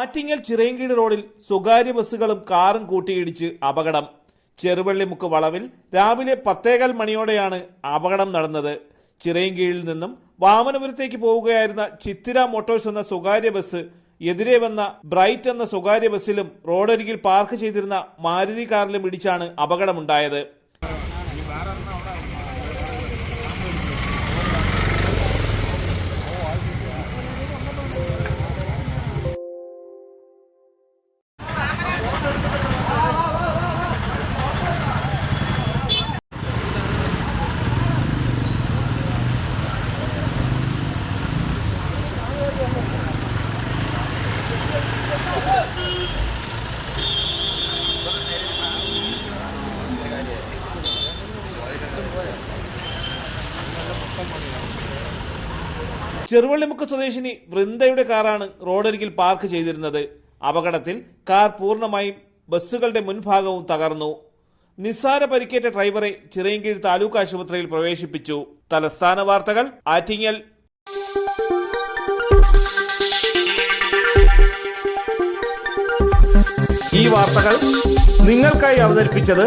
ആറ്റിങ്ങൽ ചിറയൻകീട് റോഡിൽ സ്വകാര്യ ബസ്സുകളും കാറും കൂട്ടിയിടിച്ച് അപകടം. ചെറുവള്ളിമുക്ക് വളവിൽ രാവിലെ പത്തേകാൽ മണിയോടെയാണ് അപകടം നടന്നത്. ചിറയൻകീഴിൽ നിന്നും വാമനപുരത്തേക്ക് പോവുകയായിരുന്ന ചിത്തിര മോട്ടോഴ്സ് എന്ന സ്വകാര്യ ബസ് എതിരെ വന്ന ബ്രൈറ്റ് എന്ന സ്വകാര്യ ബസ്സിലും റോഡരികിൽ പാർക്ക് ചെയ്തിരുന്ന മാരുതി കാറിലും ഇടിച്ചാണ് അപകടമുണ്ടായത്. ചെറുവള്ളിമുക്ക് സ്വദേശിനി വൃന്ദയുടെ കാറാണ് റോഡരികിൽ പാർക്ക് ചെയ്തിരുന്നത്. അപകടത്തിൽ കാർ പൂർണമായും ബസ്സുകളുടെ മുൻഭാഗവും തകർന്നു. നിസ്സാര പരിക്കേറ്റ ഡ്രൈവറെ ചിറയൻകീഴ് താലൂക്ക് ആശുപത്രിയിൽ പ്രവേശിപ്പിച്ചു. തലസ്ഥാന വാർത്തകൾ ആറ്റിങ്ങൽ. ഈ വാർത്തകൾ നിങ്ങൾക്കായി അവതരിപ്പിച്ചത്